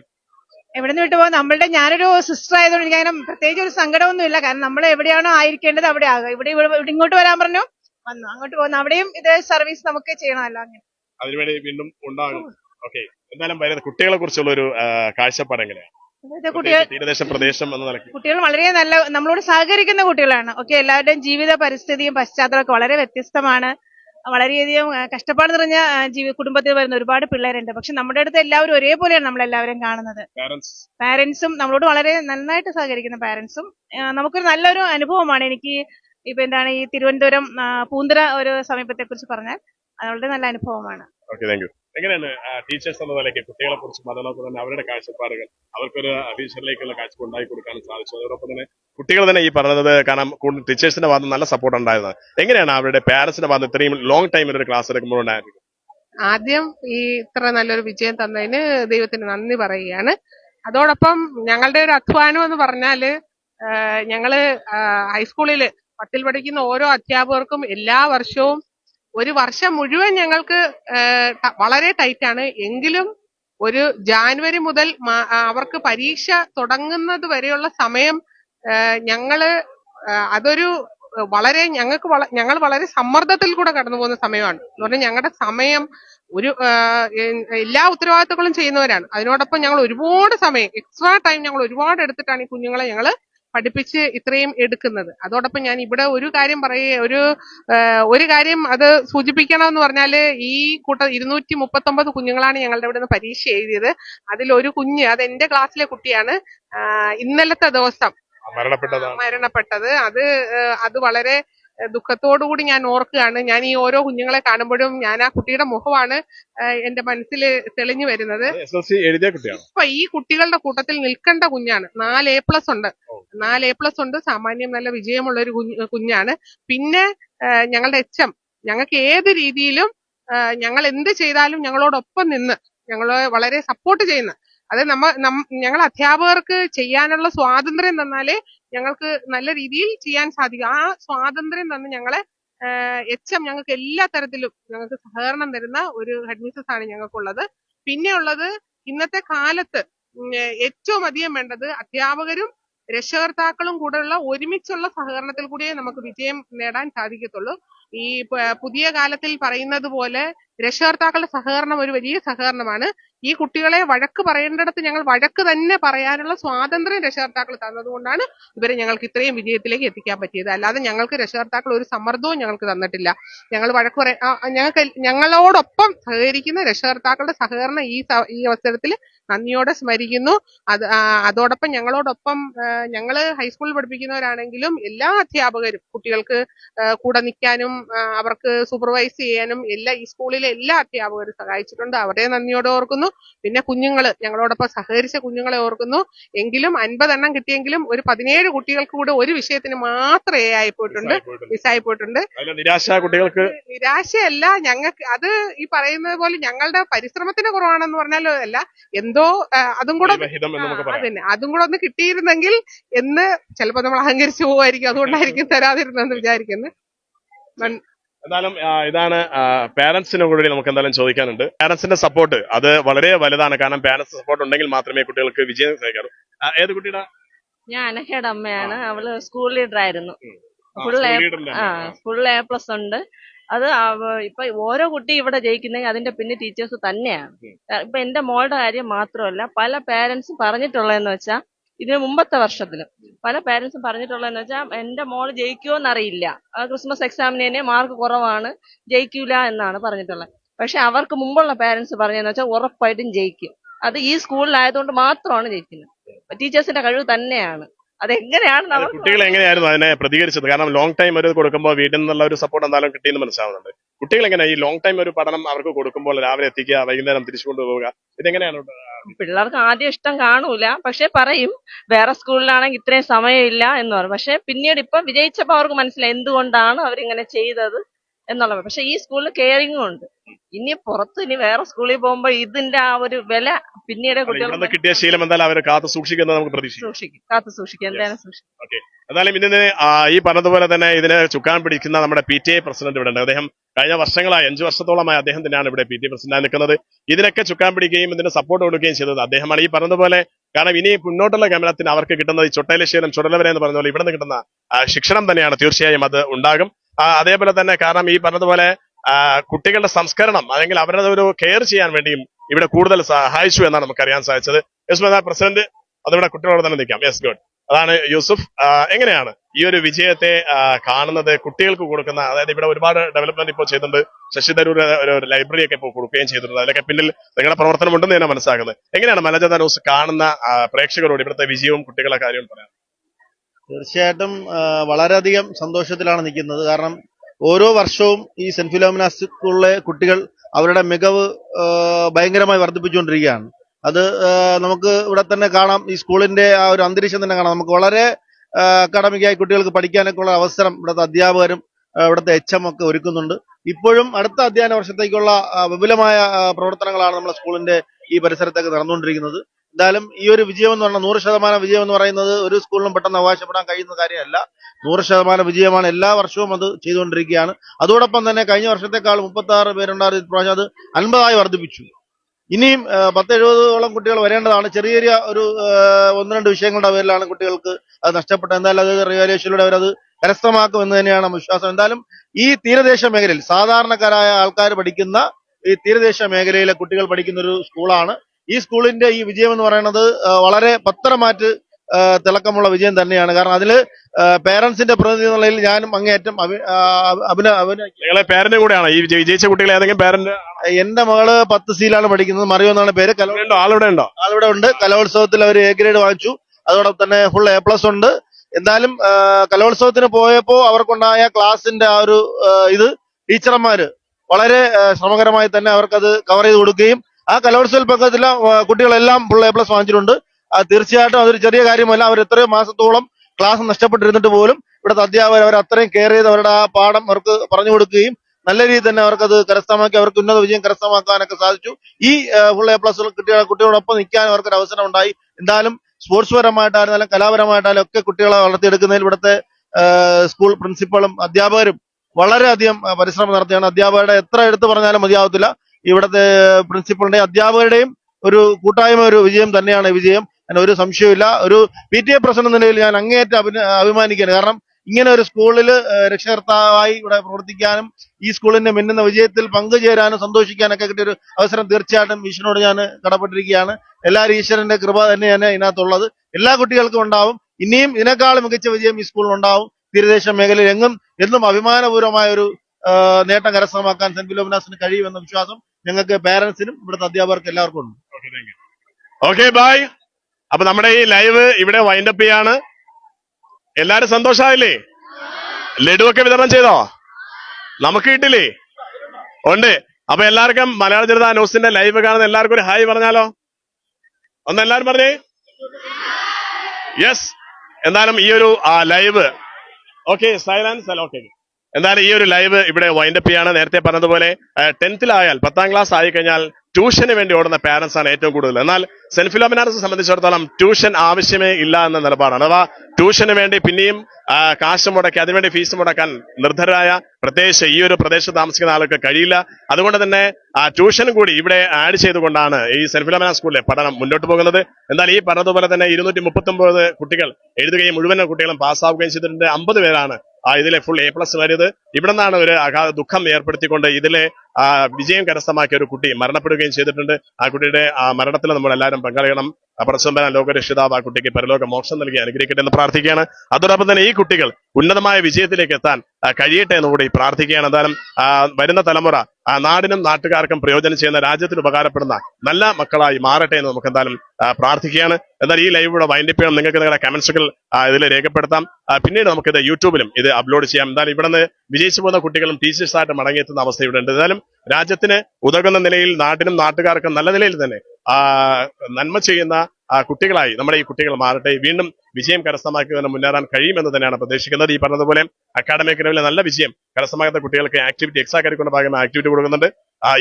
എവിടെ നിന്ന് വിട്ടു പോകും നമ്മളുടെ ഞാനൊരു സിസ്റ്റർ ആയതുകൊണ്ട് എനിക്ക് അങ്ങനെ പ്രത്യേകിച്ച് ഒരു സങ്കടമൊന്നും ഇല്ല കാരണം നമ്മൾ എവിടെയാണോ ആയിരിക്കേണ്ടത് അവിടെ ആകുക. ഇവിടെ ഇവിടെ ഇവിടെ ഇങ്ങോട്ട് വരാൻ പറഞ്ഞു വന്നു. അങ്ങോട്ട് പോകുന്നു. അവിടെയും ഇത് സർവീസ് നമുക്ക് ചെയ്യണമല്ലോ അങ്ങനെ. അതിനുവേണ്ടി വീണ്ടും ഉണ്ടാകും. ഓക്കെ എന്തായാലും വരുന്ന കുട്ടികളെ കുറിച്ചുള്ള ഒരു കാഴ്ചപ്പാട് എങ്ങനെയാണ്? കുട്ടികൾ തീരദേശ പ്രദേശം എന്ന നിലയ്ക്ക്. കുട്ടികൾ വളരെ നല്ല നമ്മളോട് സഹകരിക്കുന്ന കുട്ടികളാണ്. ഓക്കെ എല്ലാവരുടെയും ജീവിത പരിസ്ഥിതിയും പശ്ചാത്തലമൊക്കെ വളരെ വ്യത്യസ്തമാണ്. വളരെയധികം കഷ്ടപ്പാട് നിറഞ്ഞ ജീവി കുടുംബത്തിൽ വരുന്ന ഒരുപാട് പിള്ളേരുണ്ട്. പക്ഷെ നമ്മുടെ അടുത്ത് എല്ലാവരും ഒരേപോലെയാണ് നമ്മളെല്ലാവരും കാണുന്നത്. പാരന്റ്സ് നമ്മളോട് വളരെ നന്നായിട്ട് സഹകരിക്കുന്ന പാരന്റ്സും നമുക്കൊരു നല്ലൊരു അനുഭവമാണ്. എനിക്ക് ഇപ്പൊ എന്താണ് ഈ തിരുവനന്തപുരം പൂന്തറ ഒരു സമീപത്തെ കുറിച്ച് പറഞ്ഞാൽ അത് വളരെ നല്ല അനുഭവമാണ്. ഓക്കെ താങ്ക് എങ്ങനെയാണ് ടീച്ചേഴ്സ് എന്ന നിലയ്ക്ക് കുട്ടികളെ കുറിച്ച് അതോടൊപ്പം തന്നെ അവരുടെ കാഴ്ചപ്പാടുകൾ അവർക്കൊരു ടീച്ചറിലേക്കുള്ള കാഴ്ച ഉണ്ടാക്കി കൊടുക്കാൻ സാധിച്ചു. അതോടൊപ്പം തന്നെ കുട്ടികൾ തന്നെ ഈ പറഞ്ഞത് കാരണം ടീച്ചേഴ്സിന്റെ ഭാഗത്ത് നല്ല സപ്പോർട്ട് ഉണ്ടായിരുന്നത്. എങ്ങനെയാണ് അവരുടെ പാരന്റ്സിന്റെ ഭാഗത്ത് ഇത്രയും ലോങ് ടൈമിൽ ഒരു ക്ലാസ് എടുക്കുമ്പോൾ ഉണ്ടായിരുന്നു ആദ്യം ഈ ഇത്ര നല്ലൊരു വിജയം തന്നതിന് ദൈവത്തിന് നന്ദി പറയുകയാണ്. അതോടൊപ്പം ഞങ്ങളുടെ ഒരു അധ്വാനം എന്ന് പറഞ്ഞാൽ ഞങ്ങൾ ആ, ഹൈസ്കൂളിൽ പത്തിൽ പഠിക്കുന്ന ഓരോ അധ്യാപകർക്കും എല്ലാ വർഷവും ഒരു വർഷം മുഴുവൻ ഞങ്ങൾക്ക് വളരെ ടൈറ്റാണ് എങ്കിലും ഒരു ജാനുവരി മുതൽ അവർക്ക് പരീക്ഷ തുടങ്ങുന്നത് വരെയുള്ള സമയം ഞങ്ങൾ അതൊരു വളരെ ഞങ്ങൾക്ക് ഞങ്ങൾ വളരെ സമ്മർദ്ദത്തിൽ കൂടെ കടന്നു പോകുന്ന സമയമാണ്. എന്ന് പറഞ്ഞാൽ ഞങ്ങളുടെ സമയം ഒരു എല്ലാ ഉത്തരവാദിത്തങ്ങളും ചെയ്യുന്നവരാണ്. അതിനോടൊപ്പം ഞങ്ങൾ ഒരുപാട് സമയം എക്സ്ട്രാ ടൈം ഞങ്ങൾ ഒരുപാട് എടുത്തിട്ടാണ് ഈ കുഞ്ഞുങ്ങളെ ഞങ്ങൾ പഠിപ്പിച്ച് ഇത്രയും എടുക്കുന്നത്. അതോടൊപ്പം ഞാൻ ഇവിടെ ഒരു കാര്യം പറയുക ഒരു ഒരു കാര്യം അത് സൂചിപ്പിക്കണമെന്ന് പറഞ്ഞാൽ ഈ കൂട്ട ഇരുന്നൂറ്റി മുപ്പത്തി ഒമ്പത് കുഞ്ഞുങ്ങളാണ് ഞങ്ങളുടെ ഇവിടെ നിന്ന് പരീക്ഷ എഴുതിയത്. അതിൽ ഒരു കുഞ്ഞ് അത് എന്റെ ക്ലാസ്സിലെ കുട്ടിയാണ് ഇന്നലത്തെ ദിവസം മരണപ്പെട്ടത്. അത് അത് വളരെ ദുഃഖത്തോടുകൂടി ഞാൻ ഓർക്കുകയാണ്. ഞാൻ ഈ ഓരോ കുഞ്ഞുങ്ങളെ കാണുമ്പോഴും ഞാൻ ആ കുട്ടിയുടെ മുഖമാണ് എന്റെ മനസ്സിൽ തെളിഞ്ഞു വരുന്നത്. ഇപ്പൊ ഈ കുട്ടികളുടെ കൂട്ടത്തിൽ നിൽക്കേണ്ട കുഞ്ഞാണ്. നാല് എ പ്ലസ് ഉണ്ട്. നാല് എ പ്ലസ് ഉണ്ട്. സാമാന്യം നല്ല വിജയമുള്ള ഒരു കുഞ്ഞ് കുഞ്ഞാണ്. പിന്നെ ഞങ്ങളുടെ എച്ച് എം. ഞങ്ങൾക്ക് ഏത് രീതിയിലും ഞങ്ങൾ എന്ത് ചെയ്താലും ഞങ്ങളോടൊപ്പം നിന്ന് ഞങ്ങളെ വളരെ സപ്പോർട്ട് ചെയ്യുന്ന അത് നമ്മ ഞങ്ങൾ അധ്യാപകർക്ക് ചെയ്യാനുള്ള സ്വാതന്ത്ര്യം തന്നാലേ ഞങ്ങൾക്ക് നല്ല രീതിയിൽ ചെയ്യാൻ സാധിക്കും. ആ സ്വാതന്ത്ര്യം തന്ന് ഞങ്ങളെ എച്ച് എം ഞങ്ങൾക്ക് എല്ലാ തരത്തിലും ഞങ്ങൾക്ക് സഹകരണം തരുന്ന ഒരു ഹെഡ്മിസസ് ആണ് ഞങ്ങൾക്കുള്ളത്. പിന്നെ ഉള്ളത് ഇന്നത്തെ കാലത്ത് ഏറ്റവും അധികം വേണ്ടത് അധ്യാപകരും രക്ഷകർത്താക്കളും കൂടെയുള്ള ഒരുമിച്ചുള്ള സഹകരണത്തിൽ കൂടിയേ നമുക്ക് വിജയം നേടാൻ സാധിക്കത്തുള്ളൂ. ഈ പുതിയ കാലത്തിൽ പറയുന്നത് പോലെ രക്ഷകർത്താക്കളുടെ സഹകരണം ഒരു വലിയ സഹകരണമാണ്. ഈ കുട്ടികളെ വഴക്ക് പറയേണ്ടിടത്ത് ഞങ്ങൾ വഴക്ക് തന്നെ പറയാനുള്ള സ്വാതന്ത്ര്യം രക്ഷകർത്താക്കൾ തന്നതുകൊണ്ടാണ് ഇവരെ ഞങ്ങൾക്ക് ഇത്രയും വിജയത്തിലേക്ക് എത്തിക്കാൻ പറ്റിയത്. അല്ലാതെ ഞങ്ങൾക്ക് രക്ഷകർത്താക്കൾ ഒരു സമ്മർദ്ദവും ഞങ്ങൾക്ക് തന്നിട്ടില്ല. ഞങ്ങൾ വഴക്ക് പറയ ഞങ്ങൾക്ക് ഞങ്ങളോടൊപ്പം സഹകരിക്കുന്ന രക്ഷകർത്താക്കളുടെ സഹകരണം ഈ ഈ അവസരത്തിൽ നന്ദിയോടെ സ്മരിക്കുന്നു. അത് അതോടൊപ്പം ഞങ്ങളോടൊപ്പം ഞങ്ങൾ ഹൈസ്കൂളിൽ പഠിപ്പിക്കുന്നവരാണെങ്കിലും എല്ലാ അധ്യാപകരും കുട്ടികൾക്ക് കൂടെ നിൽക്കാനും അവർക്ക് സൂപ്പർവൈസ് ചെയ്യാനും എല്ലാ ഈ സ്കൂളിലെ എല്ലാ അധ്യാപകരും സഹായിച്ചിട്ടുണ്ട്. അവരെ നന്ദിയോടെ ഓർക്കുന്നു. പിന്നെ കുഞ്ഞുങ്ങൾ ഞങ്ങളോടൊപ്പം സഹകരിച്ച കുഞ്ഞുങ്ങളെ ഓർക്കുന്നു. എങ്കിലും അൻപതെണ്ണം കിട്ടിയെങ്കിലും ഒരു പതിനേഴ് കുട്ടികൾക്ക് കൂടെ ഒരു വിഷയത്തിന് മാത്രമേ ആയി പോയിട്ടുണ്ട്. മിസ്സായി പോയിട്ടുണ്ട്. നിരാശ കുട്ടികൾക്ക്? നിരാശയല്ല. ഞങ്ങൾക്ക് അത് ഈ പറയുന്നത് പോലെ ഞങ്ങളുടെ പരിശ്രമത്തിന് കുറവാണെന്ന് പറഞ്ഞാലോ അല്ല എന്തോ അതും കൂടെ അതന്നെ. അതും കൂടെ ഒന്ന് കിട്ടിയിരുന്നെങ്കിൽ എന്ന് ചിലപ്പോ നമ്മൾ അഹങ്കരിച്ചു പോവായിരിക്കും അതുകൊണ്ടായിരിക്കും തരാതിരുന്നെന്ന് വിചാരിക്കുന്നു. എന്തായാലും ഇതാണ് പാരന്റ്സിനെ കൂടി നമുക്ക് എന്തായാലും ചോദിക്കാനുണ്ട്. പാരന്റ്സിന്റെ സപ്പോർട്ട് അത് വളരെ വലുതാണ്. കാരണം പാരന്റ്സ് സപ്പോർട്ട് ഉണ്ടെങ്കിൽ മാത്രമേ കുട്ടികൾക്ക് വിജയം കഴിക്കാറൂ ഏത് കുട്ടിയുടെ? ഞാൻ അനഹയുടെ അമ്മയാണ്. അവൾ സ്കൂൾ ലീഡർ ആയിരുന്നു. Full A. Full A plus ഉണ്ട്. അത് ഇപ്പൊ ഓരോ കുട്ടി ഇവിടെ ജയിക്കുന്നെങ്കിൽ അതിന്റെ പിന്നെ ടീച്ചേഴ്സ് തന്നെയാണ്. ഇപ്പൊ എന്റെ മോളുടെ കാര്യം മാത്രമല്ല പല പേരൻസും പറഞ്ഞിട്ടുള്ളതെന്ന് വെച്ചാൽ ഇതിന് മുമ്പത്തെ വർഷത്തിലും. പല പേരൻസും പറഞ്ഞിട്ടുള്ളതെന്ന് വെച്ചാൽ എന്റെ മോൾ ജയിക്കുമോ എന്നറിയില്ല ആ ക്രിസ്മസ് എക്സാമിന് തന്നെ മാർക്ക് കുറവാണ്. ജയിക്കില്ല എന്നാണ് പറഞ്ഞിട്ടുള്ളത്. പക്ഷെ അവർക്ക് മുമ്പുള്ള പേരൻസ് പറഞ്ഞതെന്ന് വെച്ചാൽ ഉറപ്പായിട്ടും ജയിക്കും. അത് ഈ സ്കൂളിലായതുകൊണ്ട് മാത്രമാണ് ജയിക്കുന്നത്. ടീച്ചേഴ്സിന്റെ കഴിവ് തന്നെയാണ്. അതെങ്ങനെയാണ് കുട്ടികൾ എങ്ങനെയായിരുന്നു അതിനെ പ്രതികരിച്ചത്? കാരണം ലോങ് ടൈം ഒരു കൊടുക്കുമ്പോൾ വീട്ടിൽ നിന്നുള്ള ഒരു സപ്പോർട്ട് എന്തായാലും കിട്ടിയെന്ന് മനസ്സിലാവുന്നുണ്ട്. കുട്ടികൾ എങ്ങനെ ഈ ലോങ് ടൈം ഒരു പഠനം അവർക്ക് കൊടുക്കുമ്പോൾ രാവിലെ എത്തിക്കുക വൈകുന്നേരം തിരിച്ചു കൊണ്ടുപോവുക ഇതെങ്ങനെയാണ് പിള്ളേർക്ക് ആദ്യം ഇഷ്ടം കാണൂല പക്ഷെ പറയും വേറെ സ്കൂളിലാണെങ്കിൽ ഇത്രയും സമയമില്ല എന്ന് പറയും. പക്ഷെ പിന്നീട് ഇപ്പം വിജയിച്ചപ്പോൾ അവർക്ക് മനസ്സിലായി എന്തുകൊണ്ടാണ് അവരിങ്ങനെ ചെയ്തത്. എന്നുള്ളത്. പക്ഷെ ഈ സ്കൂളിൽ കെയറിങ്ങും ഉണ്ട്. ഇനി പുറത്ത് ഇനി വേറെ സ്കൂളിൽ പോകുമ്പോൾ ഇതിന്റെ ആ ഒരു വില പിന്നീട് കുട്ടികൾ കിട്ടിയ ശീലം എന്തായാലും അവർ കാത്തു സൂക്ഷിക്കുന്നത് നമുക്ക് പ്രതീക്ഷിക്കും. സൂക്ഷിക്കും. കാത്തു സൂക്ഷിക്കും. എന്തായാലും സൂക്ഷിക്കും. എന്നാലും ഇതിന് ഈ പറഞ്ഞതുപോലെ തന്നെ ഇതിനെ ചുക്കാൻ പിടിക്കുന്ന നമ്മുടെ പി ടി എ പ്രസിഡന്റ് ഇവിടെ ഉണ്ട് അദ്ദേഹം കഴിഞ്ഞ വർഷങ്ങളായി അഞ്ചു വർഷത്തോളമായി അദ്ദേഹം തന്നെയാണ് ഇവിടെ പി ടി എ പ്രസിഡന്റായി നിൽക്കുന്നത്. ഇതിനൊക്കെ ചുക്കാൻ പിടിക്കുകയും ഇതിന് സപ്പോർട്ട് കൊടുക്കുകയും ചെയ്തത് അദ്ദേഹമാണ്. ഈ പറഞ്ഞതുപോലെ കാരണം ഇനി മുന്നോട്ടുള്ള ഗമനത്തിന് അവർക്ക് കിട്ടുന്നത് ഈ ശീലം ചുടലവരെ എന്ന് പറഞ്ഞ പോലെ ഇവിടെ നിന്ന് കിട്ടുന്ന ശിക്ഷണം തന്നെയാണ്. തീർച്ചയായും അത് ഉണ്ടാകും. അതേപോലെ തന്നെ കാരണം ഈ പറഞ്ഞതുപോലെ കുട്ടികളുടെ സംസ്കരണം അല്ലെങ്കിൽ അവരുടെ ഒരു കെയർ ചെയ്യാൻ വേണ്ടിയും ഇവിടെ കൂടുതൽ സഹായിച്ചു എന്നാണ് നമുക്ക് അറിയാൻ സാധിച്ചത്. യെസ് പ്രസിഡന്റ് അതിവിടെ കുട്ടികളോട് തന്നെ നിൽക്കാം. Yes good. അതാണ് യൂസുഫ്. എങ്ങനെയാണ് ഈ ഒരു വിജയത്തെ കാണുന്നത്? കുട്ടികൾക്ക് കൊടുക്കുന്ന അതായത് ഇവിടെ ഒരുപാട് ഡെവലപ്മെന്റ് ഇപ്പോൾ ചെയ്തിട്ടുണ്ട്. ശശി തരൂർ ഒരു ലൈബ്രറി ഒക്കെ ഇപ്പോൾ കൊടുക്കുകയും ചെയ്തിട്ടുണ്ട്. അതിലൊക്കെ പിന്നിൽ നിങ്ങളുടെ പ്രവർത്തനം ഉണ്ടെന്ന് ഞാൻ മനസ്സിലാക്കുന്നത്. എങ്ങനെയാണ് മലജത ന്യൂസ് കാണുന്ന പ്രേക്ഷകരോട് ഇവിടുത്തെ വിജയവും കുട്ടികളെ കാര്യവും പറയാം തീർച്ചയായിട്ടും വളരെയധികം സന്തോഷത്തിലാണ് നിൽക്കുന്നത്. കാരണം ഓരോ വർഷവും ഈ സെന്റ് ഫിലോമിന സ്കൂളിലെ കുട്ടികൾ അവരുടെ മികവ് ഭയങ്കരമായി വർദ്ധിപ്പിച്ചുകൊണ്ടിരിക്കുകയാണ്. അത് നമുക്ക് ഇവിടെ തന്നെ കാണാം. ഈ സ്കൂളിന്റെ ആ ഒരു അന്തരീക്ഷം തന്നെ കാണാം. നമുക്ക് വളരെ അക്കാഡമിക്കായി കുട്ടികൾക്ക് പഠിക്കാനൊക്കെ ഉള്ള അവസരം ഇവിടുത്തെ അധ്യാപകരും ഇവിടുത്തെ എച്ച് എം ഒക്കെ ഒരുക്കുന്നുണ്ട്. ഇപ്പോഴും അടുത്ത അധ്യയന വർഷത്തേക്കുള്ള വിപുലമായ പ്രവർത്തനങ്ങളാണ് നമ്മുടെ സ്കൂളിന്റെ ഈ പരിസരത്തൊക്കെ നടന്നുകൊണ്ടിരിക്കുന്നത്. എന്തായാലും ഈ ഒരു വിജയം എന്ന് പറഞ്ഞാൽ നൂറ് ശതമാനം വിജയം എന്ന് പറയുന്നത് ഒരു സ്കൂളിലും പെട്ടെന്ന് അവകാശപ്പെടാൻ കഴിയുന്ന കാര്യമല്ല. നൂറ് ശതമാനം വിജയമാണ് എല്ലാ വർഷവും അത് ചെയ്തുകൊണ്ടിരിക്കുകയാണ്. അതോടൊപ്പം തന്നെ കഴിഞ്ഞ വർഷത്തെക്കാൾ മുപ്പത്തി ആറ് പേരുണ്ടായിരുന്ന ഇപ്രാവശ്യം അത് അൻപതായി വർദ്ധിപ്പിച്ചു. ഇനിയും പത്ത് എഴുപതോളം കുട്ടികൾ വരേണ്ടതാണ്. ചെറിയ ചെറിയ ഒരു ഒന്ന് രണ്ട് വിഷയങ്ങളുടെ പേരിലാണ് കുട്ടികൾക്ക് അത് നഷ്ടപ്പെട്ടത്. എന്തായാലും അത് റിവാലുവേഷനിലൂടെ അവരത് കരസ്ഥമാക്കും എന്ന് തന്നെയാണ് വിശ്വാസം. എന്തായാലും ഈ തീരദേശ മേഖലയിൽ സാധാരണക്കാരായ ആൾക്കാർ പഠിക്കുന്ന ഈ തീരദേശ മേഖലയിലെ കുട്ടികൾ പഠിക്കുന്ന ഒരു സ്കൂളാണ്. ഈ സ്കൂളിന്റെ ഈ വിജയം എന്ന് പറയുന്നത് വളരെ പത്രമാറ്റ് തിളക്കമുള്ള വിജയം തന്നെയാണ്. കാരണം അതിൽ പേരൻസിന്റെ പ്രതിനിധി നിലയിൽ ഞാനും അങ്ങേയറ്റം അഭിന അഭിന നിങ്ങളെ പേരന്റ് കൂടെയാണ്. ഈ വിജയിച്ച കുട്ടികളെ ഏതെങ്കിലും പേരന്റ് എന്റെ മകൾ പത്ത് സിയിലാണ് പഠിക്കുന്നത്. മറിയോ എന്നാണ് പേര്. ആളിവിടെ ഉണ്ടോ? ആളിവിടെ ഉണ്ട്? കലോത്സവത്തിൽ അവർ എ ഗ്രേഡ് വാങ്ങിച്ചു. അതോടൊപ്പം തന്നെ ഫുൾ എ പ്ലസ് ഉണ്ട്. എന്തായാലും കലോത്സവത്തിന് പോയപ്പോ അവർക്കുണ്ടായ ക്ലാസിന്റെ ആ ഒരു ഇത് ടീച്ചർമാര് വളരെ ശ്രമകരമായി തന്നെ അവർക്കത് കവർ ചെയ്ത് കൊടുക്കുകയും ആ കലോത്സവ പക്കത്തിലെ കുട്ടികളെല്ലാം എ പ്ലസ് വാങ്ങിച്ചിട്ടുണ്ട്. തീർച്ചയായിട്ടും അതൊരു ചെറിയ കാര്യമല്ല. അവർ എത്രയോ മാസത്തോളം ക്ലാസ് നഷ്ടപ്പെട്ടിരുന്നിട്ട് പോലും ഇവിടുത്തെ അധ്യാപകർ അവർ അത്രയും കെയർ ചെയ്ത് അവരുടെ ആ പാഠം അവർക്ക് പറഞ്ഞു കൊടുക്കുകയും നല്ല രീതിയിൽ തന്നെ അവർക്കത് കരസ്ഥമാക്കി അവർക്ക് ഉന്നത വിജയം കരസ്ഥമാക്കാനൊക്കെ സാധിച്ചു. ഈ ഫുൾ എ പ്ലസ് കുട്ടികളെ കുട്ടികളോടൊപ്പം നിൽക്കാൻ അവർക്കൊരു അവസരം ഉണ്ടായി. എന്തായാലും സ്പോർട്സ് പരമായിട്ടായിരുന്നാലും കലാപരമായിട്ടാലും ഒക്കെ കുട്ടികളെ വളർത്തിയെടുക്കുന്നതിൽ ഇവിടുത്തെ സ്കൂൾ പ്രിൻസിപ്പളും അധ്യാപകരും വളരെയധികം പരിശ്രമം നടത്തിയാണ്. അധ്യാപകരുടെ എത്ര എടുത്തു പറഞ്ഞാലും മതിയാവത്തില്ല. ഇവിടുത്തെ പ്രിൻസിപ്പളിന്റെയും അധ്യാപകരുടെയും ഒരു കൂട്ടായ്മ ഒരു വിജയം തന്നെയാണ് വിജയം. അതിന് ഒരു സംശയമില്ല ഒരു പി ടി എ പ്രസിഡന്റ് നിലയിൽ ഞാൻ അങ്ങേയറ്റം അഭിന അഭിമാനിക്കുകയാണ്. കാരണം ഇങ്ങനെ ഒരു സ്കൂളിൽ രക്ഷകർത്താവായി ഇവിടെ പ്രവർത്തിക്കാനും ഈ സ്കൂളിന്റെ മിന്നുന്ന വിജയത്തിൽ പങ്കുചേരാനും സന്തോഷിക്കാനൊക്കെ കിട്ടിയ ഒരു അവസരം തീർച്ചയായിട്ടും ഈശ്വരനോട് ഞാൻ കടപ്പെട്ടിരിക്കുകയാണ്. എല്ലാവരും ഈശ്വരന്റെ കൃപ തന്നെയാണ് ഇതിനകത്തുള്ളത്. എല്ലാ കുട്ടികൾക്കും ഉണ്ടാവും. ഇനിയും ഇതിനേക്കാൾ മികച്ച വിജയം ഈ സ്കൂളിൽ ഉണ്ടാവും തീരദേശ മേഖലയിൽ എങ്ങും എന്നും അഭിമാനപൂർവമായ ഒരു നേട്ടം കരസ്ഥമാക്കാൻ സെന്റ് ഫിലോമിനാസിന് കഴിയുമെന്ന വിശ്വാസം ഞങ്ങൾക്ക് പേരൻസിനും ഇവിടുത്തെ അധ്യാപകർക്ക് എല്ലാവർക്കും ഉണ്ട്. ഓക്കെ ബായ് അപ്പൊ നമ്മുടെ ഈ ലൈവ് ഇവിടെ വൈൻഡ് അപ്പ് ചെയ്യാണ്. എല്ലാരും സന്തോഷമായില്ലേ? ലഡു ഒക്കെ വിതരണം ചെയ്തോ? നമുക്ക് കിട്ടില്ലേ? ഉണ്ട്. അപ്പൊ എല്ലാവർക്കും മലയാള ജനതാ ന്യൂസിന്റെ ലൈവ് കാണുന്ന എല്ലാവർക്കും ഒരു ഹായ് പറഞ്ഞാലോ? ഒന്ന് എല്ലാരും പറഞ്ഞേ. യെസ് എന്തായാലും ഈ ഒരു ലൈവ് ഓക്കെ സൈലൻസ് അല്ല ഓക്കെ എന്തായാലും ഈ ഒരു ലൈവ് ഇവിടെ വൈൻഡപ്പ് ചെയ്യാണ്. നേരത്തെ പറഞ്ഞതുപോലെ ടെൻത്തിലായാൽ പത്താം ക്ലാസ് ആയി കഴിഞ്ഞാൽ ട്യൂഷന് വേണ്ടി ഓടുന്ന പാരന്റ്സ് ആണ് ഏറ്റവും കൂടുതൽ. എന്നാൽ സെന്റ് ഫിലോമിനാർസ് സംബന്ധിച്ചിടത്തോളം ട്യൂഷൻ ആവശ്യമേ ഇല്ല എന്ന നിലപാടാണ്. അഥവാ ട്യൂഷന് വേണ്ടി പിന്നെയും കാശ് മുടക്കി അതിനുവേണ്ടി ഫീസ് മുടക്കാൻ നിർദ്ധരായ പ്രത്യേകിച്ച് ഈ ഒരു പ്രദേശത്ത് താമസിക്കുന്ന ആൾക്ക് കഴിയില്ല. അതുകൊണ്ട് തന്നെ ആ കൂടി ഇവിടെ ആഡ് ചെയ്തുകൊണ്ടാണ് ഈ സെന്റ് സ്കൂളിലെ പഠനം മുന്നോട്ട് പോകുന്നത്. എന്നാൽ ഈ പറഞ്ഞതുപോലെ തന്നെ ഇരുന്നൂറ്റി കുട്ടികൾ എഴുതുകയും മുഴുവൻ കുട്ടികളും പാസ്സാവുകയും ചെയ്തിട്ടുണ്ട്. അമ്പത് പേരാണ് ഇതിലെ ഫുൾ എ പ്ലസ് വരുത് ഇവിടെ നിന്നാണ് ഒരു ദുഃഖം ഏർപ്പെടുത്തിക്കൊണ്ട് ഇതിലെ വിജയം കരസ്ഥമാക്കിയ ഒരു കുട്ടി മരണപ്പെടുകയും ചെയ്തിട്ടുണ്ട്. ആ കുട്ടിയുടെ ആ മരണത്തിൽ നമ്മൾ എല്ലാവരും പങ്കാളിയണം പ്രസംബന ലോകരക്ഷിതാവ് ആ കുട്ടിക്ക് പരലോക മോക്ഷം നൽകി അനുഗ്രഹിക്കട്ടെ എന്ന് പ്രാർത്ഥിക്കുകയാണ്. അതോടൊപ്പം തന്നെ ഈ കുട്ടികൾ ഉന്നതമായ വിജയത്തിലേക്ക് എത്താൻ കഴിയട്ടെ എന്നുകൂടി പ്രാർത്ഥിക്കുകയാണ്. എന്തായാലും വരുന്ന തലമുറ ആ നാടിനും നാട്ടുകാർക്കും പ്രയോജനം ചെയ്യുന്ന രാജ്യത്തിന് ഉപകാരപ്പെടുന്ന നല്ല മക്കളായി മാറട്ടെ എന്ന് നമുക്ക് എന്തായാലും പ്രാർത്ഥിക്കുകയാണ്. എന്നാൽ ഈ ലൈവ് ഇവിടെ വൈൻഡപ്പ് ചെയ്യണം. നിങ്ങൾക്ക് നിങ്ങളുടെ കമന്റ്സുകൾ ഇതിൽ രേഖപ്പെടുത്താം. പിന്നീട് നമുക്കിത് യൂട്യൂബിലും ഇത് അപ്ലോഡ് ചെയ്യാം. എന്തായാലും ഇവിടെ നിന്ന് വിജയിച്ചു പോകുന്ന കുട്ടികളും ടീച്ചേഴ്സായിട്ട് മടങ്ങിയെത്തുന്ന അവസ്ഥ ഇവിടെ ഉണ്ട്. എന്തായാലും രാജ്യത്തിന് ഉതകുന്ന നിലയിൽ നാടിനും നാട്ടുകാർക്കും നല്ല നിലയിൽ തന്നെ നന്മ ചെയ്യുന്ന കുട്ടികളായി നമ്മുടെ ഈ കുട്ടികൾ മാറട്ടെ. വീണ്ടും വിജയം കരസ്ഥമാക്കി തന്നെ മുന്നേറാൻ കഴിയുമെന്ന് തന്നെയാണ് പ്രതീക്ഷിക്കുന്നത്. ഈ പറഞ്ഞതുപോലെ അക്കാഡമിക് ലെവലിൽ നല്ല വിജയം കരസ്ഥമാക്കുന്ന കുട്ടികൾക്ക് ആക്ടിവിറ്റി എക്സാ കരിക്കുലർ ഭാഗമായി ആക്ടിവിറ്റി കൊടുക്കുന്നുണ്ട്.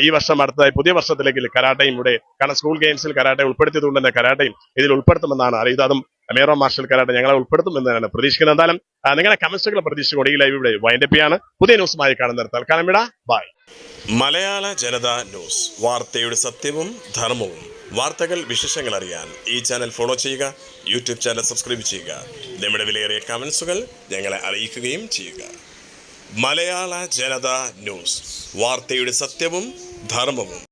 ഈ വർഷം അടുത്തതായി പുതിയ വർഷത്തിലേക്ക് കരാട്ടയും ഇവിടെ കാരണം സ്കൂൾ ഗെയിംസിൽ കരാട്ടെ ഉൾപ്പെടുത്തിയതുകൊണ്ട് തന്നെ കരാട്ടയും ഇതിൽ ഉൾപ്പെടുത്തുമെന്നാണ് അറിയുന്നത്. അതും മേറോ മാർഷൽക്കാരായിട്ട് ഞങ്ങളെ ഉൾപ്പെടുത്തുമെന്ന് തന്നെയാണ് പ്രതീക്ഷിക്കുന്നത്. എന്തായാലും നിങ്ങളുടെ കമന്റ്സുകൾ പ്രതീക്ഷിച്ചുകൊണ്ട് ഈ ലൈവ് ഇവിടെ വൈൻഡപ്പ് ചെയ്യാണ്. പുതിയ ന്യൂസുമായി കാണുന്ന തൽക്കാലം വിടാ ബൈ മലയാള ജനത ന്യൂസ് വാർത്തയുടെ സത്യവും ധർമ്മവും. വാർത്തകൾ വിശേഷങ്ങൾ അറിയാൻ ഈ ചാനൽ ഫോളോ ചെയ്യുക. യൂട്യൂബ് ചാനൽ സബ്സ്ക്രൈബ് ചെയ്യുക. നമ്മുടെ വിലയേറിയ കമന്റ്സുകൾ ഞങ്ങളെ അറിയിക്കുകയും ചെയ്യുക. മലയാള ജനത ന്യൂസ് വാർത്തയുടെ സത്യവും ധർമ്മവും.